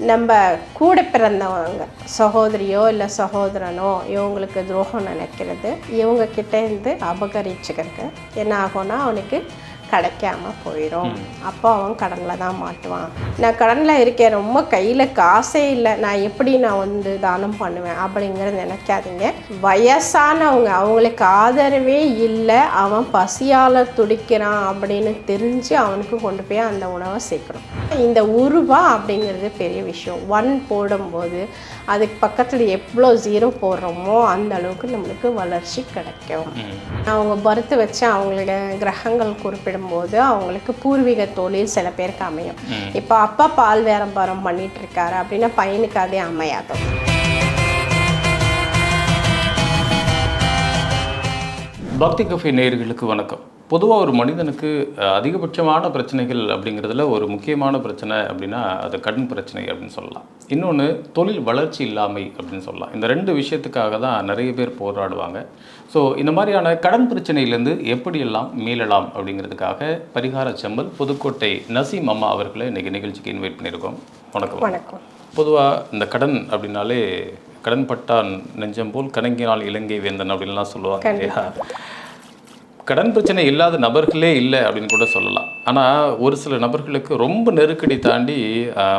நம்ம கூட பிறந்தவங்க சகோதரியோ இல்லை சகோதரனோ இவங்களுக்கு துரோகம் நினைக்கிறது இவங்க கிட்ட இருந்து அபகரிச்சுக்கிறது. என்ன ஆகும்னா அவனுக்கு கிடைக்காம போயிடும் அப்போ அவன் கடனில் தான் மாட்டுவான். நான் கடனில் இருக்கேன் ரொம்ப கையில் காசே இல்லை. நான் எப்படி நான் வந்து தானம் பண்ணுவேன் அப்படிங்கிறத நினைக்காதீங்க. வயசானவங்க அவங்களுக்கு ஆதரவே இல்லை. அவன் பசியால் துடிக்கிறான் அப்படின்னு தெரிஞ்சு அவனுக்கு கொண்டு போய் அந்த உணவை சேர்க்கணும். இந்த உருவா அப்படிங்கிறது பெரிய விஷயம். ஒன் போடும்போது அதுக்கு பக்கத்தில் எவ்வளோ ஜீரோ போடுறோமோ அந்த அளவுக்கு நம்மளுக்கு வளர்ச்சி கிடைக்கும். அவங்க பருத்து வச்சு அவங்களோட கிரகங்கள் குறிப்பிடும்போது அவங்களுக்கு பூர்வீக தொழில் சில பேருக்கு அமையும். இப்போ அப்பா பால் வியாபாரம் பண்ணிட்டு இருக்காரு அப்படின்னா பையனுக்கு அதே அமையாது? பக்தி கஃபே நேயர்களுக்கு வணக்கம். பொதுவாக ஒரு மனிதனுக்கு அதிகபட்சமான பிரச்சனைகள் அப்படிங்கிறதுல ஒரு முக்கியமான பிரச்சனை அப்படின்னா அது கடன் பிரச்சனை அப்படின்னு சொல்லலாம். இன்னொன்று தொழில் வளர்ச்சி இல்லாமை அப்படின்னு சொல்லலாம். இந்த ரெண்டு விஷயத்துக்காக தான் நிறைய பேர் போராடுவாங்க. ஸோ இந்த மாதிரியான கடன் பிரச்சனையிலேருந்து எப்படியெல்லாம் மீளலாம் அப்படிங்கிறதுக்காக பரிகார செம்பல் புதுக்கோட்டை நசீம் அம்மா அவர்களை இன்றைக்கி நிகழ்ச்சிக்கு இன்வைட் பண்ணியிருக்கோம். வணக்கம். வணக்கம். பொதுவாக இந்த கடன் அப்படின்னாலே கடன் பட்டான் நெஞ்சம் போல் கணங்கினால் இலங்கை வேந்தன் அப்படின்லாம் சொல்லுவாங்க இல்லையா? கடன் பிரச்சனை இல்லாத நபர்களே இல்லை அப்படின்னு கூட சொல்லலாம். ஆனால் ஒரு சில நபர்களுக்கு ரொம்ப நெருக்கடி தாண்டி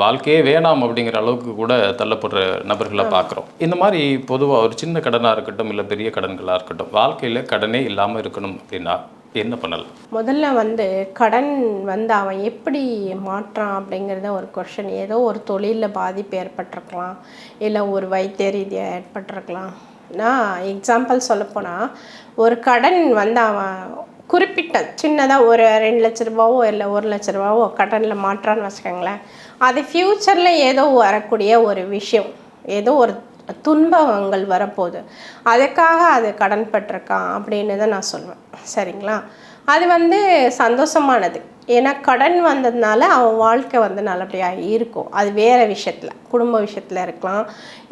வாழ்க்கையே வேணாம் அப்படிங்கிற அளவுக்கு கூட தள்ளப்படுற நபர்களை பார்க்குறோம். இந்த மாதிரி பொதுவாக ஒரு சின்ன கடனாக இருக்கட்டும் இல்லை பெரிய கடன்களாக இருக்கட்டும் வாழ்க்கையில் கடனே இல்லாமல் இருக்கணும் அப்படின்னா என்ன பண்ணலாம்? முதல்ல வந்து கடன் வந்து அவன் எப்படி மாற்றான் அப்படிங்கிறத ஒரு கொஷின் ஏதோ ஒரு தொழிலில் பாதிப்பு ஏற்பட்டிருக்கலாம் இல்லை ஒரு வைத்திய ரீதியாக ஏற்பட்டிருக்கலாம். நான் எக்ஸாம்பிள் சொல்லப்போனால் ஒரு கடன் வந்து அவன் குறிப்பிட்ட சின்னதாக ஒரு ரெண்டு லட்ச ரூபாவோ இல்லை ஒரு லட்ச ரூபாவோ கடனில் மாற்றான்னு வச்சுக்கோங்களேன் அது ஃப்யூச்சரில் ஏதோ வரக்கூடிய ஒரு விஷயம் ஏதோ ஒரு துன்பங்கள் வரப்போகுது. அதுக்காக அது கடன் பட்டிருக்கான் அப்படின்னு தான் நான் சொல்வேன். சரிங்களா? அது வந்து சந்தோஷமானது. ஏன்னா கடன் வந்ததுனால அவன் வாழ்க்கை வந்து நல்லபடியாக இருக்கும். அது வேறு விஷயத்தில் குடும்ப விஷயத்தில் இருக்கலாம்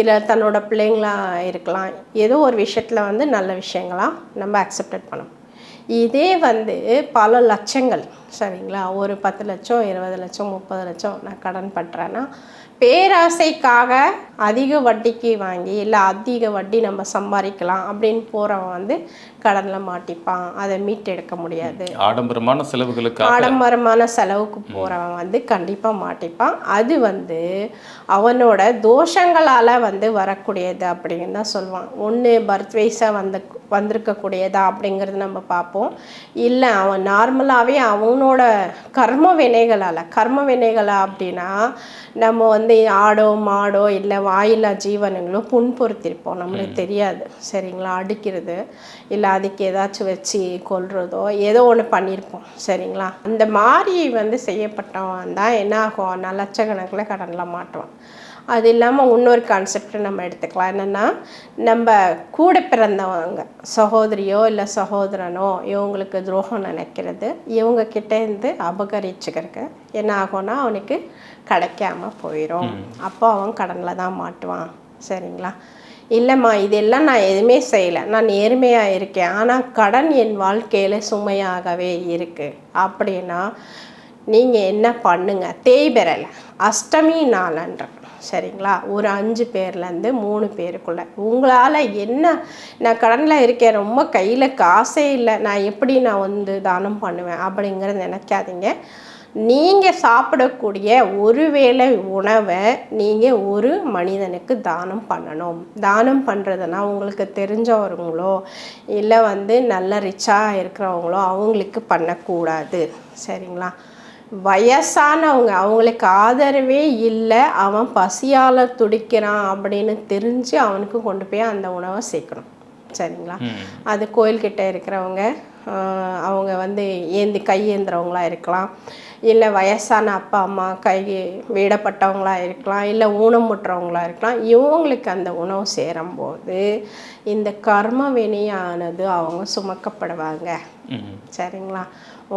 இல்லை தன்னோட பிள்ளைங்களா இருக்கலாம். ஏதோ ஒரு விஷயத்தில் வந்து நல்ல விஷயங்களாக நம்ம அக்செப்டட் பண்ணணும். இதே வந்து பல லட்சங்கள் சரிங்களா? ஒரு பத்து லட்சம் இருபது லட்சம் முப்பது லட்சம் நான் கடன் பண்ணுறேன்னா பேராசைக்காக அதிக வட்டிக்கு வாங்கி இல்லை அதிக வட்டி நம்ம சம்பாதிக்கலாம் அப்படின்னு போகிறவன் வந்து கடனில் மாட்டிப்பான். அதை மீட்டெடுக்க முடியாது. ஆடம்பரமான செலவுகளுக்காக. ஆடம்பரமான செலவுக்கு போகிறவன் வந்து கண்டிப்பாக மாட்டிப்பான். அது வந்து அவனோட தோஷங்களால் வந்து வரக்கூடியது அப்படின்னு தான் சொல்லுவான். ஒன்று பர்த் வைஸாக வந்து வந்திருக்கக்கூடியதா அப்படிங்கிறது நம்ம பார்ப்போம். இல்லை அவன் நார்மலாகவே அவனோட கர்ம வினைகளால் கர்ம வினைகளா அப்படின்னா நம்ம வந்து ஆடோ மாடோ இல்லை வாயில்லா ஜீவனுங்களோ புண்பொருத்திருப்போம் நம்மளுக்கு தெரியாது. சரிங்களா? அடிக்கிறது. இல்லை அதுக்கு ஏதாச்சும் வச்சு கொல்றதோ ஏதோ ஒன்று பண்ணியிருப்போம் சரிங்களா? அந்த மாதிரி வந்து செய்யப்பட்டவன் தான் என்ன ஆகும் நான் லட்சக்கணக்கில் கடனில் மாட்டுவான். அது இல்லாமல் இன்னொரு கான்செப்ட் நம்ம எடுத்துக்கலாம். என்னென்னா நம்ம கூட பிறந்தவங்க சகோதரியோ இல்லை சகோதரனோ இவங்களுக்கு துரோகம் நினைக்கிறது இவங்க கிட்ட இருந்து அபகரிச்சுக்கிறதுக்கு என்ன ஆகும்னா அவனுக்கு கிடைக்காம போயிடும் அப்போ அவன் கடனில் தான் மாட்டுவான். சரிங்களா? இல்லைம்மா இதெல்லாம் நான் எதுவுமே செய்யலை. நான் நேர்மையாக இருக்கேன். ஆனால் கடன் என் வாழ்க்கையில் சுமையாகவே இருக்குது அப்படின்னா நீங்கள் என்ன பண்ணுங்க? தேய்பெறலை அஷ்டமி நாளன்ற. சரிங்களா? ஒரு அஞ்சு பேர்லேருந்து மூணு பேருக்குள்ள. உங்களால் என்ன? நான் கடனில் இருக்கேன். ரொம்ப கையில் காசே இல்லை. நான் எப்படி நான் வந்து தானம் பண்ணுவேன்? அப்படிங்கிறத நினைக்காதீங்க. நீங்கள் சாப்பிடக்கூடிய ஒரு வேளை உணவை நீங்கள் ஒரு மனிதனுக்கு தானம் பண்ணணும். தானம் பண்ணுறதுனா உங்களுக்கு தெரிஞ்சவங்களோ இல்லை வந்து நல்ல ரிச்சாக இருக்கிறவங்களோ அவங்களுக்கு பண்ணக்கூடாது. சரிங்களா? வயசானவங்க அவங்களுக்கு ஆதரவே இல்லை அவன் பசியால் துடிக்கிறான் அப்படின்னு தெரிஞ்சு அவனுக்கு கொண்டு போய் அந்த உணவை சேர்க்கணும். சரிங்களா? அது கோயில்கிட்ட இருக்கிறவங்க அவங்க வந்து ஏந்தி கை ஏந்துறவங்களா இருக்கலாம். இல்லை வயசான அப்பா அம்மா கை வீடப்பட்டவங்களா இருக்கலாம். இல்லை ஊனமுற்றவங்களா இருக்கலாம். இவங்களுக்கு அந்த உணவு சேரும்போது இந்த கர்ம வினையானது அவங்க சுமக்கப்படுவாங்க. சரிங்களா?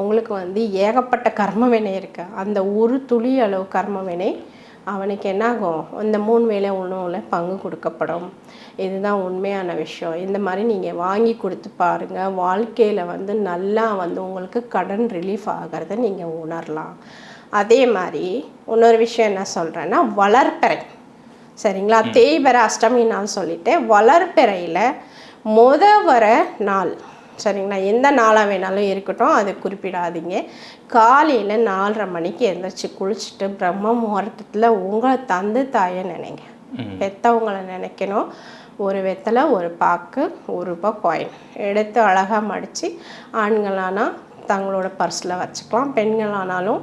உங்களுக்கு வந்து ஏகப்பட்ட கர்ம வினை இருக்கு. அந்த ஒரு துளி அளவு கர்ம வினை அவனுக்கு என்னாகும்? அந்த மூணு வேளை உணவில் பங்கு கொடுக்கப்படும். இதுதான் உண்மையான விஷயம். இந்த மாதிரி நீங்கள் வாங்கி கொடுத்து பாருங்கள் வாழ்க்கையில் வந்து நல்லா வந்து உங்களுக்கு கடன் ரிலீஃப் ஆகிறத நீங்கள் உணரலாம். அதே மாதிரி இன்னொரு விஷயம் என்ன சொல்கிறேன்னா வளர்ப்பறை. சரிங்களா? தேய்பிறை அஷ்டமி நாள் சொல்லிட்டு வளர்ப்பிறையில் முத வர நாள் சரிங்களா? எந்த நாளாக வேணாலும் இருக்கட்டும் அது குறிப்பிடாதீங்க. காலையில் நாலரை மணிக்கு எழுந்திரிச்சு குளிச்சுட்டு பிரம்ம முகூர்த்தத்தில் உங்களை தந்து தாயை நினைங்க. பெத்தவங்களை நினைக்கணும். ஒரு வெத்தலை ஒரு பாக்கு ஒரு ரூபாய் காயின் எடுத்து அழகாக மடித்து ஆண்களானா தங்களோட பர்ஸில் வச்சுக்கலாம். பெண்களானாலும்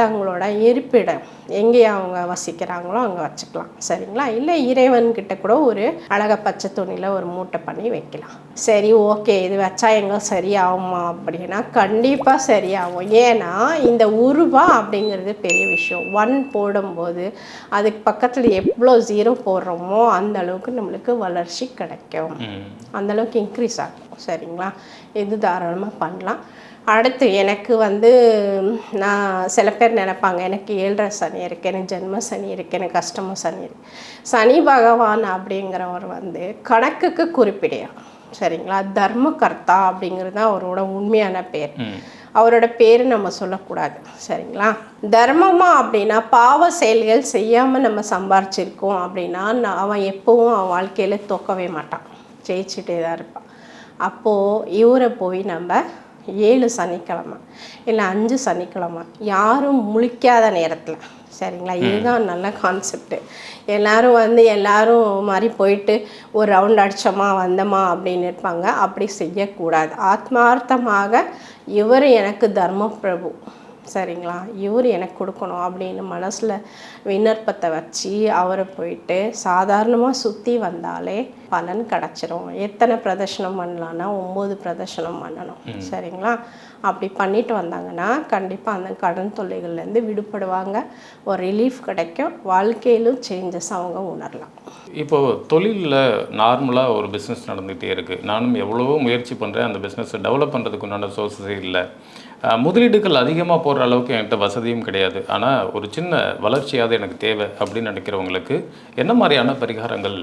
தங்களோட இருப்பிடம் எங்கே அவங்க வசிக்கிறாங்களோ அங்கே வச்சுக்கலாம் சரிங்களா? இல்லை இறைவன்கிட்ட கூட ஒரு அழகா பச்சை துணியில் ஒரு மூட்டை பண்ணி வைக்கலாம். சரி ஓகே இது வச்சா எங்கே சரியாகுமா அப்படின்னா கண்டிப்பாக சரியாகும். ஏன்னா இந்த உருவா அப்படிங்கிறது பெரிய விஷயம். ஒன் போடும்போது அதுக்கு பக்கத்தில் எவ்வளோ ஜீரோ போடுறோமோ அந்த அளவுக்கு நம்மளுக்கு வளர்ச்சி கிடைக்கும். ம். அந்த அளவுக்கு இன்க்ரீஸ் ஆகும் சரிங்களா? இது தாராளமாக பண்ணலாம். அடுத்து எனக்கு வந்து நான் சில பேர் நினைப்பாங்க எனக்கு ஏழரை சனி இருக்குது எனக்கு ஜென்ம சனி இருக்குது எனக்கு அஷ்டம சனி இருக்கு. சனி பகவான் அப்படிங்கிறவர் வந்து கணக்குக்கு குறிப்பிடையா சரிங்களா? தர்மகர்த்தா அப்படிங்கிறது தான் அவரோட உண்மையான பேர். அவரோட பேர் நம்ம சொல்லக்கூடாது சரிங்களா? தர்மமா அப்படின்னா பாவ செயல்கள் செய்யாமல் நம்ம சம்பாரிச்சிருக்கோம் அப்படின்னா நான் அவன் எப்பவும் அவன் வாழ்க்கையில் தோக்கவே மாட்டான் ஜெயிச்சுட்டே தான் இருப்பான். அப்போது இவரை போய் நம்ம ஏழு சனிக்கிழமை இல்லை அஞ்சு சனிக்கிழமை. யாரும் முழிக்காத நேரத்தில். சரிங்களா? இதுதான் நல்ல கான்செப்ட்டு எல்லாரும் வந்து எல்லாரும் மாதிரி போயிட்டு ஒரு ரவுண்ட் அடிச்சோமா வந்தோமா அப்படின்னு இருப்பாங்க அப்படி செய்யக்கூடாது. ஆத்மார்த்தமாக இவர் எனக்கு தர்ம பிரபு. சரிங்களா? இவர் எனக்கு கொடுக்கணும் அப்படின்னு மனசில் விண்ணப்பத்தை வச்சு அவரை போயிட்டு சாதாரணமாக சுற்றி வந்தாலே பலன் கிடச்சிரும். எத்தனை பிரதர்ஷனம் பண்ணலான்னா ஒம்பது பிரதர்ஷனம் பண்ணணும். சரிங்களா? அப்படி பண்ணிட்டு வந்தாங்கன்னா கண்டிப்பாக அந்த கடன் தொல்லைகள்லேருந்து விடுபடுவாங்க. ஒரு ரிலீஃப் கிடைக்கும். வாழ்க்கையிலும் சேஞ்சஸ் அவங்க உணரலாம். இப்போ தொழிலில் நார்மலாக ஒரு பிஸ்னஸ் நடந்துகிட்டே இருக்குது நானும் எவ்வளவோ முயற்சி பண்ணுறேன் அந்த பிஸ்னஸை டெவலப் பண்ணுறதுக்கு உண்டான சோர்ஸஸே இல்லை. முதலீடுகள் அதிகமாக போடுற அளவுக்கு என்கிட்ட வசதியும் கிடையாது. ஆனால் ஒரு சின்ன வளர்ச்சியாவது எனக்கு தேவை அப்படின்னு நினைக்கிறவங்களுக்கு என்ன மாதிரியான பரிகாரங்கள்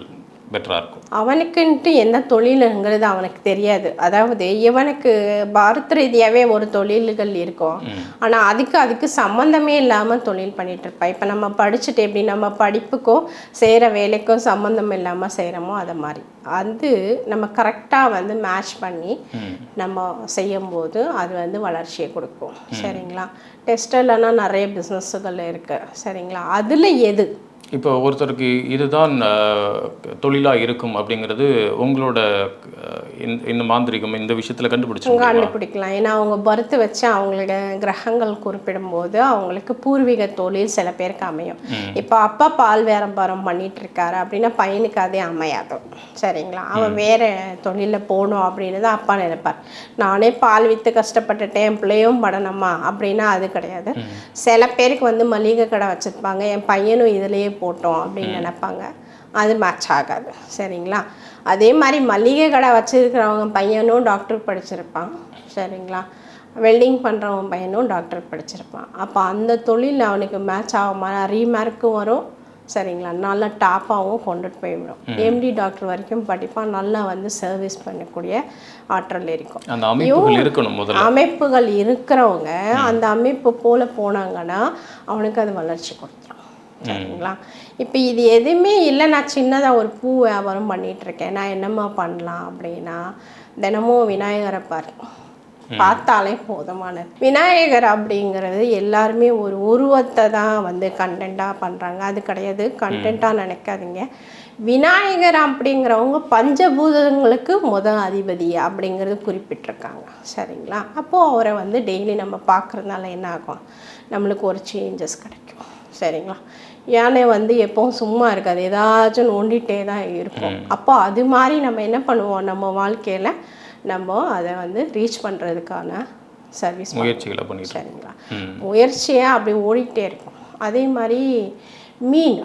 பெட்டராக இருக்கும். அவனுக்குன்ட்டு என்ன தொழிலுங்கிறது அவனுக்கு தெரியாது. அதாவது இவனுக்கு பாரத ரீதியாகவே ஒரு தொழில்கள் இருக்கும். ஆனால் அதுக்கு அதுக்கு சம்மந்தமே இல்லாமல் தொழில் பண்ணிட்டு இருப்பான் இப்போ நம்ம படிச்சுட்டு எப்படி நம்ம படிப்புக்கும் செய்கிற வேலைக்கும் சம்மந்தம் இல்லாமல் செய்கிறோமோ அதை மாதிரி. அது நம்ம கரெக்டாக வந்து மேட்ச் பண்ணி நம்ம செய்யும்போது அது வந்து வளர்ச்சியை கொடுக்கும். சரிங்களா? டெஸ்டர்லனா நிறைய பிஸ்னஸ்ஸுகள் இருக்குது சரிங்களா? அதில் எது? இப்போ ஒருத்தருக்கு இதுதான் தொழிலாக இருக்கும் அப்படிங்கிறது உங்களோட இந்த மாந்திரிகம் இந்த விஷயத்தில் கண்டுபிடிச்சு கண்டுபிடிக்கலாம். ஏன்னா அவங்க பருத்து வச்சு அவங்களோட கிரகங்கள் குறிப்பிடும்போது அவங்களுக்கு பூர்வீக தொழில் சில பேருக்கு அமையும். இப்போ அப்பா பால் வியாபாரம் பண்ணிட்டு இருக்காரு அப்படின்னா பையனுக்கு அதே அமையாது. சரிங்களா? அவன் வேற தொழிலில் போகணும் அப்படின்னு தான் அப்பா நினைப்பார். நானே பால் விற்று கஷ்டப்பட்டுட்டேன் என் பிள்ளையும் படணுமா அப்படின்னா அது கிடையாது. சில பேருக்கு வந்து மளிகை கடை வச்சுருப்பாங்க. என் பையனும் இதுலேயே போட்டோம் அப்படின்னு நினைப்பாங்க. அது மேட்ச் ஆகாது. சரிங்களா? அதே மாதிரி மளிகை கடை வச்சுருக்கிறவங்க பையனும் டாக்டர் படிச்சிருப்பான். சரிங்களா? வெல்டிங் பண்ணுறவன் பையனும் டாக்டர் படிச்சிருப்பான். அப்போ அந்த தொழில் அவனுக்கு மேட்ச் ஆகுமா ரீமார்க்கும் வரும். சரிங்களா? நல்லா டாப்பாகவும் கொண்டுட்டு போய்விடும் எம்டி டாக்டர் வரைக்கும் படிப்பான். நல்லா வந்து சர்வீஸ் பண்ணக்கூடிய ஆற்றல் இருக்கும். அமைப்புகள் இருக்கிறவங்க அந்த அமைப்பு போல போனாங்கன்னா அவனுக்கு அது வளர்ச்சி கொடுத்துரும் சரிங்களா? இப்போ இது எதுவுமே இல்லை. நான் சின்னதாக ஒரு பூ வியாபாரம் பண்ணிட்டு இருக்கேன் நான் என்னம்மா பண்ணலாம் அப்படின்னா தினமும் விநாயகரை பாரு. பார்த்தாலே போதுமானது விநாயகர் அப்படிங்கிறது எல்லாருமே ஒரு உருவத்தை தான் வந்து கண்டென்ட்டாக பண்ணுறாங்க அது கிடையாது. கண்டென்ட்டாக நினைக்காதீங்க. விநாயகர் அப்படிங்கிறவங்க பஞ்சபூதங்களுக்கு முத அதிபதி அப்படிங்கிறது குறிப்பிட்டிருக்காங்க. சரிங்களா? அப்போது அவரை வந்து டெய்லி நம்ம பார்க்குறதுனால என்ன ஆகும்? நம்மளுக்கு ஒரு சேஞ்சஸ் கிடைக்கும். சரிங்களா? யானை வந்து எப்பவும் சும்மா இருக்காது. ஏதாச்சும் நோண்டிகிட்டே தான் இருக்கும் அப்போ அது மாதிரி நம்ம என்ன பண்ணுவோம்? நம்ம வாழ்க்கையில் நம்ம அதை வந்து ரீச் பண்ணுறதுக்கான சர்வீஸ் முயற்சிகளை பண்ணிட்டு சரிங்களா. முயற்சியாக அப்படி ஓடிக்கிட்டே இருக்கும் அதே மாதிரி மீன்.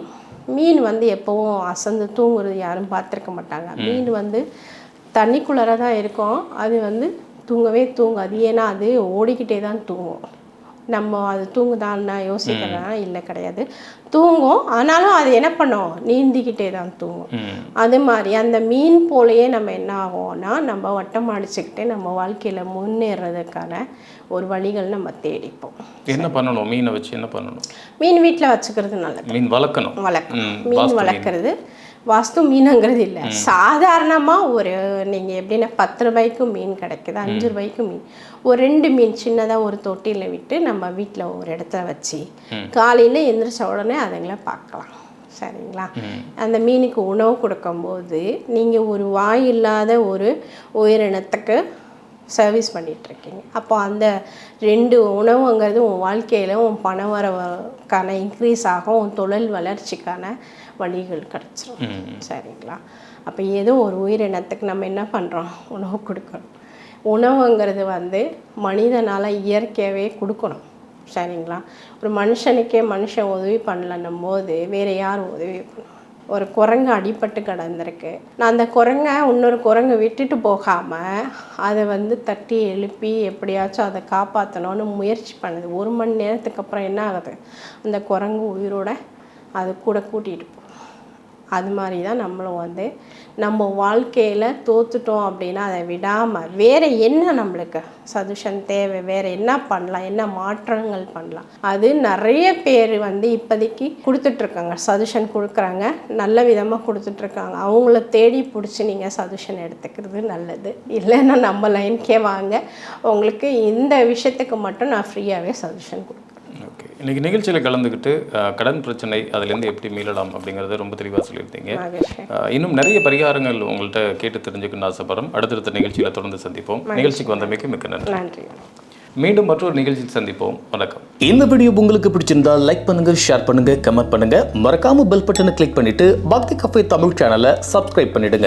மீன் வந்து எப்போவும் அசந்து தூங்குறது யாரும் பார்த்துருக்க மாட்டாங்க. மீன் வந்து தண்ணிக்குள்ளார தான் இருக்கும். அது வந்து தூங்கவே தூங்காது. ஏன்னா அது ஓடிக்கிட்டே தான் தூங்கும். நம்ம அது தூங்குதான்னா யோசிக்கிறேன்னா இல்லை கிடையாது. தூங்கும் ஆனாலும் அது என்ன பண்ணும்? நீந்திக்கிட்டே தான் தூங்கும் அது மாதிரி அந்த மீன் போலயே நம்ம என்ன ஆகும்னா நம்ம வட்டம் அடிச்சுக்கிட்டே நம்ம வாழ்க்கையில் முன்னேறதுக்கான ஒரு வழிகள் நம்ம தேடிப்போம். என்ன பண்ணணும்? மீனை வச்சு என்ன பண்ணணும்? மீன் வீட்டில் வச்சுக்கிறது நல்லது. மீன் வளர்க்கணும். வளர்க்கணும். மீன் வளர்க்குறது வாஸ்து மீனுங்கிறது இல்லை. சாதாரணமாக ஒரு நீங்கள் எப்படின்னா பத்து ரூபாய்க்கு மீன் கிடைக்குது அஞ்சு ரூபாய்க்கு மீன். ஒரு ரெண்டு மீன் சின்னதாக ஒரு தொட்டியில் விட்டு நம்ம வீட்டில் ஒரு இடத்துல வச்சு காலையில் எந்திரிச்ச உடனே அதுங்களை பார்க்கலாம் சரிங்களா? அந்த மீனுக்கு உணவு கொடுக்கும்போது நீங்கள் ஒரு வாய் இல்லாத ஒரு உயிரினத்துக்கு சர்வீஸ் பண்ணிகிட்ருக்கீங்க அப்போ அந்த ரெண்டு உணவுங்கிறது உன் வாழ்க்கையில் உன் பண வரவுக்கான இன்க்ரீஸ் ஆகும் உன் தொழில் வளர்ச்சிக்கான வழிகள் கிடச்சிரும். சரிங்களா? அப்போ ஏதோ ஒரு உயிரினத்துக்கு நம்ம என்ன பண்ணுறோம் உணவு கொடுக்கணும். உணவுங்கிறது வந்து மனிதனால் இயற்கையாகவே கொடுக்கணும். சரிங்களா? ஒரு மனுஷனுக்கே மனுஷன் உதவி பண்ணலன்னும் போது வேறு யார் உதவி பண்ணுவாங்க ஒரு குரங்கு அடிபட்டு கிடந்திருக்கு. நான் அந்த குரங்கை இன்னொரு குரங்கு விட்டுட்டு போகாமல் அதை வந்து தட்டி எழுப்பி எப்படியாச்சும் அதை காப்பாற்றணும்னு முயற்சி பண்ணுது. ஒரு மணி நேரத்துக்கு அப்புறம் என்ன ஆகுது? அந்த குரங்கு உயிரோட அது கூட கூட்டிகிட்டு அது மாதிரி தான் நம்மளும் வந்து நம்ம வாழ்க்கையில் தோத்துட்டோம் அப்படின்னா அதை விடாமல் வேறு என்ன நம்மளுக்கு சஜஷன் தேவை? வேறு என்ன பண்ணலாம்? என்ன மாற்றங்கள் பண்ணலாம்? அது நிறைய பேர் வந்து இப்போதைக்கு கொடுத்துட்ருக்காங்க. சஜஷன் கொடுக்குறாங்க. நல்ல விதமாக கொடுத்துட்ருக்காங்க. அவங்கள தேடி பிடிச்சி நீங்கள் சஜஷன் எடுத்துக்கிறது நல்லது. இல்லைன்னா நம்ம லைன்கே வாங்க. உங்களுக்கு இந்த விஷயத்துக்கு மட்டும் நான் ஃப்ரீயாகவே சஜஷன் கொடுக்குறேன். ஓகே. இன்னைக்கு நிகழ்ச்சியில் கலந்துக்கிட்டு கடன் பிரச்சனை அதுலேருந்து எப்படி மீளலாம் அப்படிங்கிறத ரொம்ப தெளிவாக சொல்லியிருந்தீங்க இன்னும் நிறைய பரிகாரங்கள் உங்கள்கிட்ட கேட்டு தெரிஞ்சுக்கணும்னு ஆசைப்படுறோம். அடுத்தடுத்த நிகழ்ச்சியில் தொடர்ந்து சந்திப்போம். நிகழ்ச்சிக்கு வந்தமைக்கு மிக்க நன்றி. நன்றி. மீண்டும் மற்றொரு நிகழ்ச்சியில் சந்திப்போம். வணக்கம். இந்த வீடியோ உங்களுக்கு பிடிச்சிருந்தா லைக் பண்ணுங்க ஷேர் பண்ணுங்க கமெண்ட் பண்ணுங்க. மறக்காம பெல் பட்டனை கிளிக் பண்ணிட்டு பக்தி கஃபே தமிழ் சேனலை சப்ஸ்கிரைப் பண்ணிடுங்க.